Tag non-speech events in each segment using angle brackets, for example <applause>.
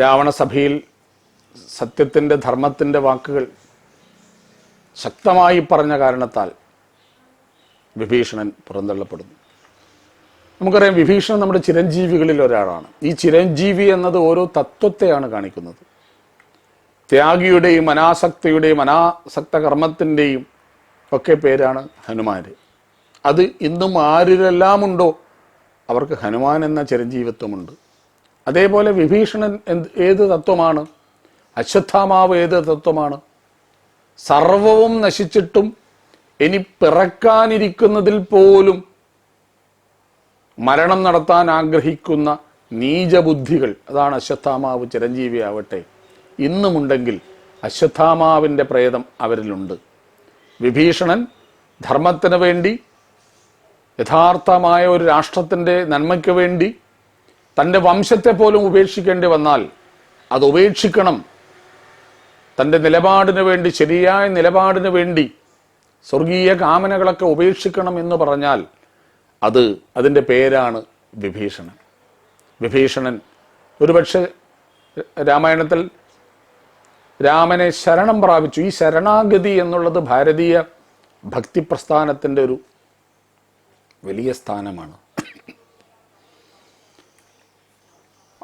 രാവണസഭയിൽ സത്യത്തിന്റെ ധർമ്മത്തിന്റെ വാക്കുകൾ ശക്തമായി പറഞ്ഞ കാരണത്താൽ വിഭീഷണൻ പുറന്തള്ളപ്പെടുന്നു. നമുക്കറിയാം വിഭീഷണൻ നമ്മുടെ ചിരഞ്ജീവികളിൽ ഒരാളാണ്. ഈ ചിരഞ്ജീവി എന്നത് ഓരോ തത്വത്തെയാണ് കാണിക്കുന്നത്. ത്യാഗിയുടെയും അനാസക്തിയുടെയും അനാസക്ത കർമ്മത്തിന്റെയും ഒക്കെ പേരാണ് ഹനുമാൻ അത് ഇന്നും ആരിലെല്ലാമുണ്ടോ? അവർക്ക് ഹനുമാൻ എന്ന ചിരഞ്ജീവിത്വമുണ്ട്. അതേപോലെ വിഭീഷണൻ എന്ത് ഏത് തത്വമാണ്? അശ്വത്ഥാമാവ് ഏത് തത്വമാണ്? സർവവും നശിച്ചിട്ടും ഇനി പിറക്കാനിരിക്കുന്നതിൽ പോലും മരണം നടത്താൻ ആഗ്രഹിക്കുന്ന നീചബുദ്ധികൾ. അതാണ് അശ്വത്ഥാമാവ് ചിരഞ്ജീവി ആവട്ടെ. ഇന്നുമുണ്ടെങ്കിൽ അശ്വത്ഥാമാവിന്റെ പ്രേതം അവരിലുണ്ട്. വിഭീഷണൻ ധർമ്മത്തിന് വേണ്ടി യഥാർത്ഥമായ ഒരു രാഷ്ട്രത്തിന്റെ നന്മയ്ക്ക് വേണ്ടി തന്റെ വംശത്തെ പോലും ഉപേക്ഷിക്കേണ്ടി വന്നാൽ അത് ഉപേക്ഷിക്കണം. തന്റെ നിലപാടിന് വേണ്ടി ശരിയായ നിലപാടിന് വേണ്ടി സ്വർഗീയ കാമനകളൊക്കെ ഉപേക്ഷിക്കണം എന്ന് പറഞ്ഞാൽ അത് അതിന്റെ പേരാണ് വിഭീഷണൻ. വിഭീഷണൻ ഒരുപക്ഷെ രാമായണത്തിൽ രാമനെ ശരണം പ്രാപിച്ചു. ഈ ശരണാഗതി എന്നുള്ളത് ഭാരതീയ ഭക്തി പ്രസ്ഥാനത്തിന്റെ ഒരു വലിയ സ്ഥാനമാണ്.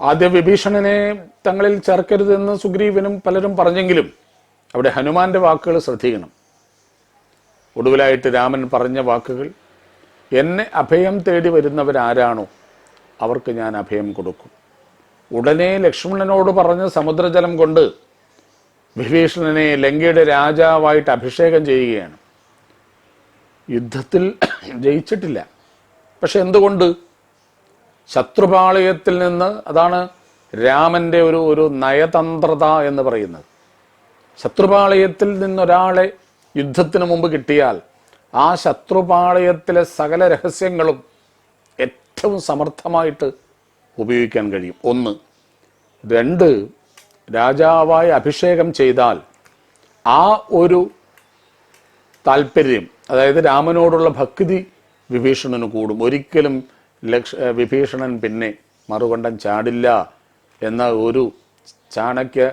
ആദ്യ വിഭീഷണനെ തങ്ങളിൽ ചേർക്കരുതെന്ന് സുഗ്രീവനും പലരും പറഞ്ഞെങ്കിലും അവിടെ ഹനുമാന്റെ വാക്കുകൾ ശ്രദ്ധിക്കണം. ഒടുവിലായിട്ട് രാമൻ പറഞ്ഞ വാക്കുകൾ എന്നെ അഭയം തേടി വരുന്നവരാരാണോ അവർക്ക് ഞാൻ അഭയം കൊടുക്കും. ഉടനെ ലക്ഷ്മണനോട് പറഞ്ഞ സമുദ്രജലം കൊണ്ട് വിഭീഷണനെ ലങ്കയുടെ രാജാവായിട്ട് അഭിഷേകം ചെയ്യുകയാണ്. യുദ്ധത്തിൽ <clears throat> ജയിച്ചിട്ടില്ല. പക്ഷെ എന്തുകൊണ്ട്? ശത്രുപാളയത്തിൽ നിന്ന് അതാണ് രാമന്റെ ഒരു ഒരു നയതന്ത്രത എന്ന് പറയുന്നത്. ശത്രുപാളയത്തിൽ നിന്നൊരാളെ യുദ്ധത്തിന് മുമ്പ് കിട്ടിയാൽ ആ ശത്രുപാളയത്തിലെ സകല രഹസ്യങ്ങളും ഏറ്റവും സമർത്ഥമായിട്ട് ഉപയോഗിക്കാൻ കഴിയും. ഒന്ന് രണ്ട് രാജാവായി അഭിഷേകം ചെയ്താൽ ആ ഒരു താല്പര്യം അതായത് രാമനോടുള്ള ഭക്തി വിഭീഷണന് കൂടും. ഒരിക്കലും ലക്ഷ വിഭീഷണൻ പിന്നെ മറുകണ്ഠം ചാടില്ല എന്ന ഒരു ചാണക്യ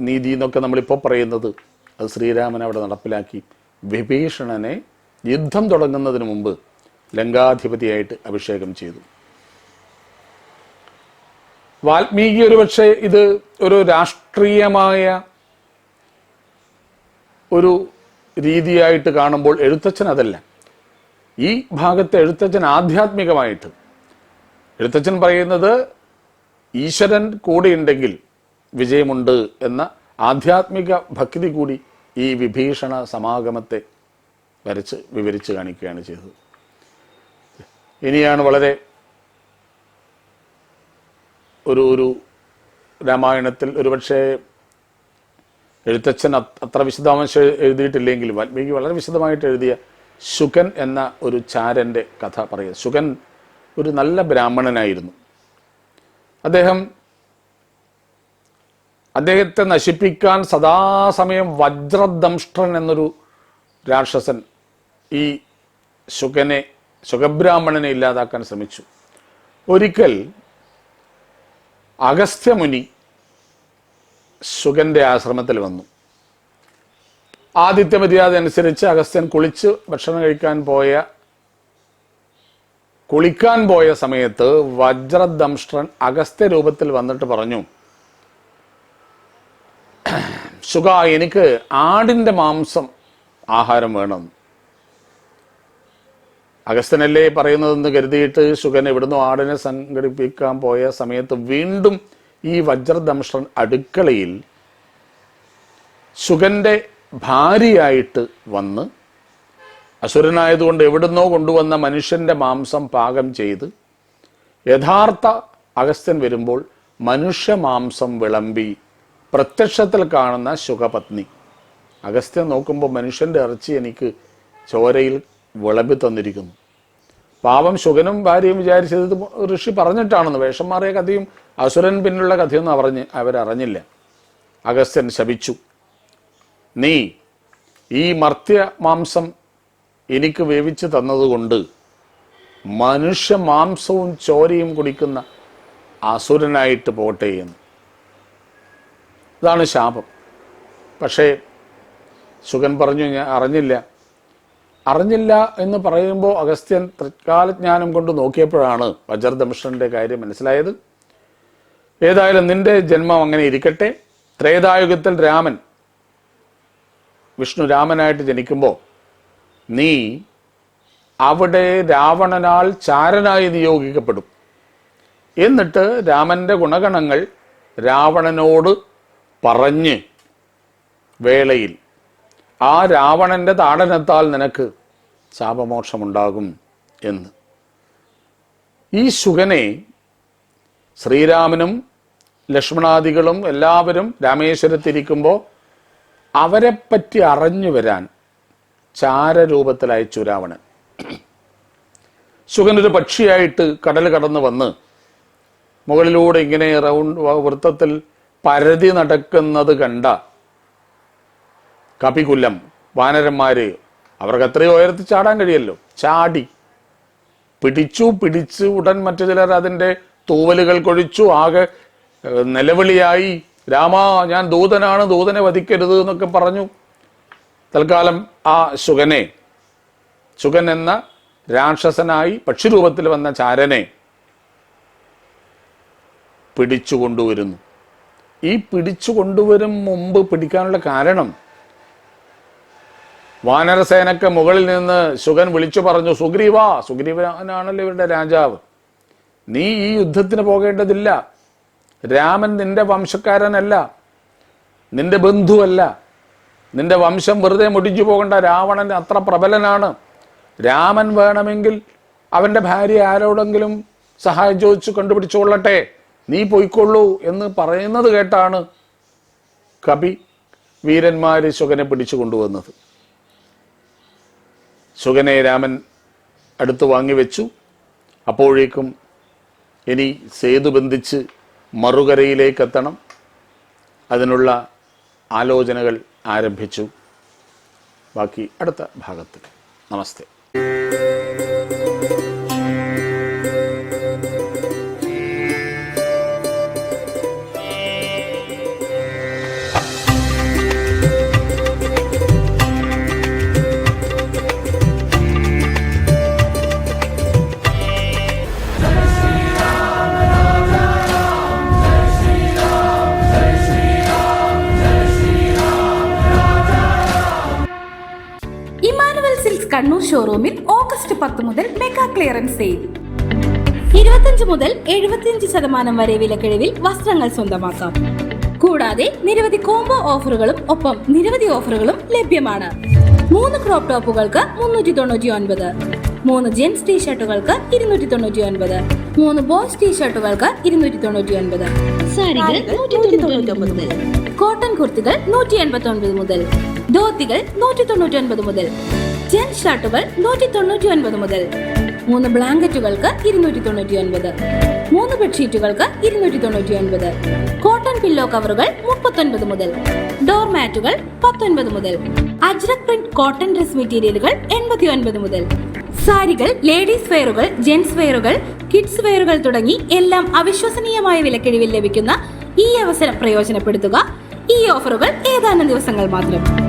നീതി എന്നൊക്കെ നമ്മളിപ്പോൾ പറയുന്നത്. അത് ശ്രീരാമൻ അവിടെ നടപ്പിലാക്കി. വിഭീഷണനെ യുദ്ധം തുടങ്ങുന്നതിന് മുമ്പ് ലങ്കാധിപതിയായിട്ട് അഭിഷേകം ചെയ്തു. വാൽമീകി ഒരുപക്ഷെ ഇത് ഒരു രാഷ്ട്രീയമായ ഒരു രീതിയായിട്ട് കാണുമ്പോൾ എഴുത്തച്ഛൻ അതല്ല. ഈ ഭാഗത്ത് എഴുത്തച്ഛൻ ആധ്യാത്മികമായിട്ട്. എഴുത്തച്ഛൻ പറയുന്നത് ഈശ്വരൻ കൂടെയുണ്ടെങ്കിൽ വിജയമുണ്ട് എന്ന ആധ്യാത്മിക ഭക്തി കൂടി ഈ വിഭീഷണ സമാഗമത്തെ വരച്ച് വിവരിച്ച് കാണിക്കുകയാണ് ചെയ്തത്. ഇനിയാണ് വളരെ ഒരു ഒരു രാമായണത്തിൽ ഒരുപക്ഷെ എഴുത്തച്ഛൻ അത്- അത്ര വിശദാംശം എഴുതിയിട്ടില്ലെങ്കിലും വാൽമീകി വളരെ വിശദമായിട്ട് എഴുതിയ ശുകൻ എന്ന ഒരു ചാരന്റെ കഥ പറയുക ശുകൻ ഒരു നല്ല ബ്രാഹ്മണനായിരുന്നു. അദ്ദേഹം അദ്ദേഹത്തെ നശിപ്പിക്കാൻ സദാസമയം വജ്രദംഷ്ട്രൻ എന്നൊരു രാക്ഷസൻ ഈ ശുകനെ ശുഖബ്രാഹ്മണനെ ഇല്ലാതാക്കാൻ ശ്രമിച്ചു. ഒരിക്കൽ അഗസ്ത്യമുനി ശുഗന്റെ ആശ്രമത്തിൽ വന്നു. ആദിത്യ മര്യാദ അനുസരിച്ച് അഗസ്ത്യൻ കുളിച്ച് ഭക്ഷണം കഴിക്കാൻ പോയ കുളിക്കാൻ പോയ സമയത്ത് വജ്രദംഷ്ട്രൻ അഗസ്ത്യ രൂപത്തിൽ വന്നിട്ട് പറഞ്ഞു സുഖ എനിക്ക് ആടിന്റെ മാംസം ആഹാരം വേണം. അഗസ്ത്യനല്ലേ പറയുന്നതെന്ന് കരുതിയിട്ട് സുഖൻ എവിടുന്നോ ആടിനെ സംഘടിപ്പിക്കാൻ പോയ സമയത്ത് വീണ്ടും ഈ വജ്രദംഷ്ട്രൻ അടുക്കളയിൽ ശുഗന്റെ ഭാര്യയായിട്ട് വന്ന് അസുരനായതുകൊണ്ട് എവിടുന്നോ കൊണ്ടുവന്ന മനുഷ്യന്റെ മാംസം പാകം ചെയ്ത് യഥാർത്ഥ അഗസ്ത്യൻ വരുമ്പോൾ മനുഷ്യ മാംസം വിളമ്പി പ്രത്യക്ഷത്തിൽ കാണുന്ന ശുഖപത്നി. അഗസ്ത്യൻ നോക്കുമ്പോൾ മനുഷ്യന്റെ ഇറച്ചി എനിക്ക് ചോരയിൽ വിളമ്പി തന്നിരിക്കുന്നു. പാവം ശുഗനും ഭാര്യയും വിചാരിച്ചത് ഋഷി പറഞ്ഞിട്ടാണെന്ന് വേഷം മാറിയ കഥയും അസുരൻ പിന്നുള്ള കഥയൊന്നും അറിഞ്ഞ് അവരറിഞ്ഞില്ല. അഗസ്ത്യൻ ശപിച്ചു. നീ ഈ മർത്യ മാംസം എനിക്ക് വേവിച്ച് തന്നതുകൊണ്ട് മനുഷ്യ മാംസവും ചോരയും കുടിക്കുന്ന അസുരനായിട്ട് പോട്ടെ എന്ന്. ഇതാണ് ശാപം. പക്ഷേ ശുഗൻ പറഞ്ഞു ഞാൻ അറിഞ്ഞില്ല. അറിഞ്ഞില്ല എന്ന് പറയുമ്പോൾ അഗസ്ത്യൻ തൃക്കാലജ്ഞാനം കൊണ്ട് നോക്കിയപ്പോഴാണ് വജ്രദംഷന്റെ കാര്യം മനസ്സിലായത്. ഏതായാലും നിന്റെ ജന്മം അങ്ങനെ ഇരിക്കട്ടെ. ത്രേതായുഗത്തിൽ രാമൻ വിഷ്ണു രാമനായിട്ട് ജനിക്കുമ്പോൾ നീ അവിടെ രാവണനാൽ ചാരനായി നിയോഗിക്കപ്പെടും. എന്നിട്ട് രാമന്റെ ഗുണഗണങ്ങൾ രാവണനോട് പറഞ്ഞ് വേളയിൽ ആ രാവണന്റെ താടനത്താൽ നിനക്ക് ശാപമോക്ഷമുണ്ടാകും എന്ന്. ഈ ശുകനെ ശ്രീരാമനും ലക്ഷ്മണാദികളും എല്ലാവരും രാമേശ്വരത്തിരിക്കുമ്പോൾ അവരെപ്പറ്റി അറിഞ്ഞു വരാൻ ചാരരൂപത്തിൽ അയച്ചു രാവണൻ. ശുഗനൊരു പക്ഷിയായിട്ട് കടൽ കടന്നു വന്ന് മുകളിലൂടെ ഇങ്ങനെ റൗണ്ട് വൃത്തത്തിൽ പരതി നടക്കുന്നത് കണ്ട കപികുല്ലം വാനരന്മാര് അവർക്ക് എത്രയോ ഉയർത്തി ചാടാൻ കഴിയല്ലോ. ചാടി. പിടിച്ചു പിടിച്ച് ഉടൻ മറ്റു ചിലർ അതിന്റെ തൂവലുകൾ കൊഴിച്ചു ആകെ നിലവിളിയായി രാമ ഞാൻ ദൂതനാണ് ദൂതനെ വധിക്കരുത് എന്നൊക്കെ പറഞ്ഞു. തൽക്കാലം ആ ശുഗനെ ശുഗൻ എന്ന രാക്ഷസനായി പക്ഷിരൂപത്തിൽ വന്ന ചാരനെ പിടിച്ചു കൊണ്ടുവരുന്നു ഈ പിടിച്ചു കൊണ്ടുവരും മുമ്പ് പിടിക്കാനുള്ള കാരണം വാനരസേനക്ക് മുകളിൽ നിന്ന് ശുഗൻ വിളിച്ചു പറഞ്ഞു സുഗ്രീവ സുഗ്രീവനാണല്ലോ ഇവരുടെ രാജാവ്. നീ ഈ യുദ്ധത്തിന് പോകേണ്ടതില്ല. രാമൻ നിന്റെ വംശക്കാരനല്ല. നിന്റെ ബന്ധുവല്ല. നിന്റെ വംശം വെറുതെ മുടിഞ്ഞു പോകേണ്ട രാവണൻ അത്ര പ്രബലനാണ്. രാമൻ വേണമെങ്കിൽ അവന്റെ ഭാര്യ ആരോടെങ്കിലും സഹായം ചോദിച്ചു കണ്ടുപിടിച്ചുകൊള്ളട്ടെ. നീ പോയിക്കൊള്ളൂ എന്ന് പറയുന്നത് കേട്ടാണ് കവി വീരന്മാർ ശുഗനെ പിടിച്ചു കൊണ്ടുവന്നത്. ശുഗനെ രാമൻ അടുത്ത് വാങ്ങിവെച്ചു. അപ്പോഴേക്കും ഇനി സേതു ബന്ധിച്ച് മറുകരയിലേക്ക് എത്തണം അതിനുള്ള ആലോചനകൾ ആരംഭിച്ചു. ബാക്കി അടുത്ത ഭാഗത്തിൽ. നമസ്തേ. കണ്ണൂർ ഷോറൂമിൽ ഓഗസ്റ്റ് പത്ത് മുതൽ മെഗാ ക്ലിയറൻസ് സെയിൽ ഇരുപത്തിയഞ്ച് മുതൽ എഴുപത്തിയഞ്ച് ശതമാനം വരെ വിലക്കിഴിവിൽ വസ്ത്രങ്ങൾ സ്വന്തമാക്കാം. കൂടാതെ നിരവധി കോംബോ ഓഫറുകളും ഒപ്പം നിരവധി ഓഫറുകളും ലഭ്യമാണ്. മൂന്ന് ക്രോപ്പ് ടോപ്പുകൾക്ക് മുന്നൂറ്റി തൊണ്ണൂറ്റി ഒൻപത് മൂന്ന് ജെൻസ് ടീ ഷർട്ടുകൾക്ക് ഇരുന്നൂറ്റി തൊണ്ണൂറ്റി ഒൻപത് മൂന്ന് ബോയ്സ് ടീ ഷർട്ടുകൾക്ക് ഇരുന്നൂറ്റി തൊണ്ണൂറ്റി ഒൻപത് കോട്ടൺ കുർത്തികൾ നൂറ്റി എൺപത്തി ഒൻപത് മുതൽ. ധോത്തികൾ നൂറ്റി തൊണ്ണൂറ്റി ഒൻപത് മുതൽ. ജെൻ ഷർട്ടുകൾ നൂറ്റി തൊണ്ണൂറ്റി ഒൻപത് മുതൽ. മൂന്ന് ബ്ലാങ്കറ്റുകൾക്ക് ഇരുന്നൂറ്റി തൊണ്ണൂറ്റി ഒൻപത് മൂന്ന് ബെഡ്ഷീറ്റുകൾക്ക് ഇരുന്നൂറ്റി തൊണ്ണൂറ്റി ഒൻപത് കോട്ടൺ പില്ലോ കവറുകൾ മുപ്പത്തൊൻപത് മുതൽ. ഡോർ മാറ്റുകൾ പത്തൊൻപത് മുതൽ. അജ്രക് പ്രിന്റ് കോട്ടൺ ഡ്രസ് മെറ്റീരിയലുകൾ എൺപത്തി ഒൻപത് മുതൽ. സാരികൾ ലേഡീസ് വെയറുകൾ ജെന്റ്സ് വെയറുകൾ കിഡ്സ് വെയറുകൾ തുടങ്ങി എല്ലാം അവിശ്വസനീയമായ വിലക്കിഴിവിൽ ലഭിക്കുന്ന ഈ അവസരം പ്രയോജനപ്പെടുത്തുക. ഈ ഓഫറുകൾ ഏതാനും ദിവസങ്ങൾ മാത്രം.